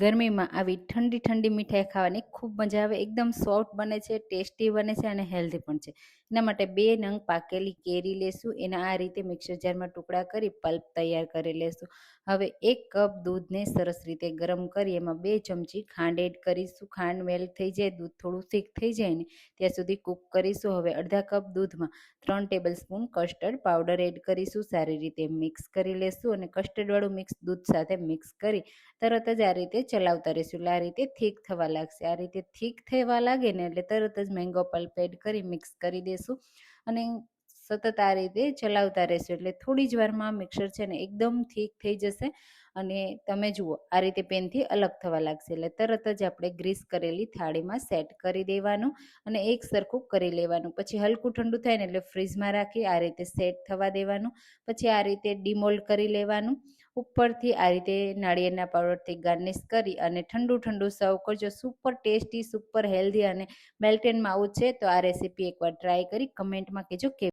ગરમીમાં આવી ઠંડી ઠંડી મીઠાઈ ખાવાની ખૂબ મજા આવે. એકદમ સોફ્ટ બને છે, ટેસ્ટી બને છે અને હેલ્ધી પણ છે. એના માટે બે નંગ પાકેલી કેરી લેશું. એના આ રીતે મિક્સર જારમાં ટુકડા કરી પલ્પ તૈયાર કરી લેશું. હવે એક કપ દૂધને સરસ રીતે ગરમ કરી એમાં બે ચમચી ખાંડ એડ કરીશું. ખાંડ મેલ્ટ થઈ જાય, દૂધ થોડું થીક થઈ જાય ને ત્યાં સુધી કૂક કરીશું. હવે અડધા કપ દૂધમાં ત્રણ tablespoon custard powder add કરીશું. સારી રીતે મિક્સ કરી લેશું અને કસ્ટર્ડવાળું મિક્સ દૂધ સાથે મિક્સ કરી તરત જ આ રીતે ચલાવતા રહીશું. એટલે આ રીતે થીક થવા લાગશે. આ રીતે થીક થવા લાગે ને એટલે તરત જ મેંગો પલ્પ એડ કરી મિક્સ કરી દેશું. અને સતત આ રીતે ચલાવતા રહેશો. એટલે થોડી જ વારમાં મિક્સર છે ને એકદમ થીક થઈ જશે અને તમે જુઓ, આ રીતે પેનથી અલગ થવા લાગશે. એટલે તરત જ આપણે ગ્રીસ કરેલી થાળીમાં સેટ કરી દેવાનું અને એક સરખું કરી લેવાનું. પછી હલકું ઠંડુ થાય ને એટલે ફ્રીજમાં રાખી આ રીતે સેટ થવા દેવાનું. પછી આ રીતે ડિમોલ્ડ કરી લેવાનું. ઉપરથી આ રીતે નાળિયેરના પાવડરથી ગાર્નિશ કરી અને ઠંડુ ઠંડુ સર્વ કરજો. સુપર ટેસ્ટી સુપર હેલ્ધી અને મેલ્ટેન માવું છે તો આ રેસીપી એકવાર ટ્રાય કરી કમેન્ટમાં કહેજો કે